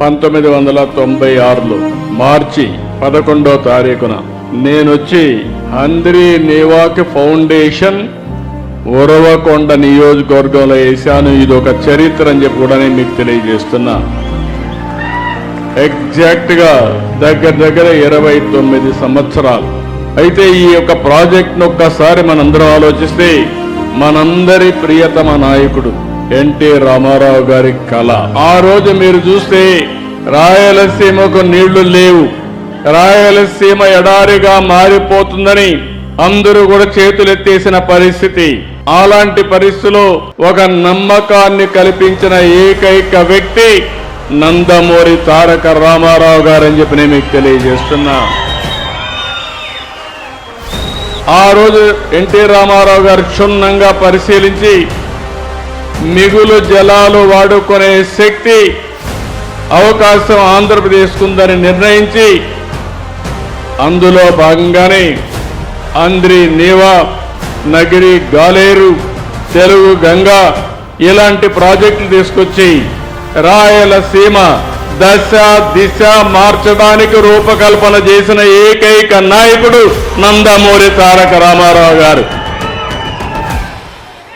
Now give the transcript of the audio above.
పంతొమ్మిది వందల తొంభై ఆరులో మార్చి పదకొండో తారీఖున నేనొచ్చి హంద్రి నేవాక్ ఫౌండేషన్ ఉరవకొండ నియోజకవర్గంలో వేశాను ఇది ఒక చరిత్ర అని చెప్పి కూడా నేను మీకు తెలియజేస్తున్నా. ఎగ్జాక్ట్గా దగ్గర దగ్గర ఇరవై తొమ్మిది సంవత్సరాలు. అయితే ఈ యొక్క ప్రాజెక్ట్ను ఒక్కసారి మనందరం ఆలోచిస్తే మనందరి ప్రియతమ నాయకుడు ఎన్టీ రామారావు గారి కళ. ఆ రోజు మీరు చూస్తే రాయలసీమకు నీళ్ళు లేవు. రాయలసీమ ఎడారిగా మారిపోతుందని అందరూ కూడా చేతులెత్తేసిన పరిస్థితి. అలాంటి పరిస్థితిలో ఒక నమ్మకాన్ని కల్పించిన ఏకైక వ్యక్తి నందమూరి తారక రామారావు గారని చెప్పి నేను మీకు తెలియజేస్తున్నా. ఆ రోజు ఎన్టీ రామారావు గారు క్షుణ్ణంగా పరిశీలించి మిగులు జలాలు వాడుకునే శక్తి అవకాశం ఆంధ్రప్రదేశ్కుందని నిర్ణయించి అందులో భాగంగానే అంద్రి నీవా నగిరి గాలేరు తెలుగు గంగా ఇలాంటి ప్రాజెక్టులు తీసుకొచ్చి రాయలసీమ దశ దిశ మార్చడానికి రూపకల్పన చేసిన ఏకైక నాయకుడు నందమూరి తారక రామారావు గారు.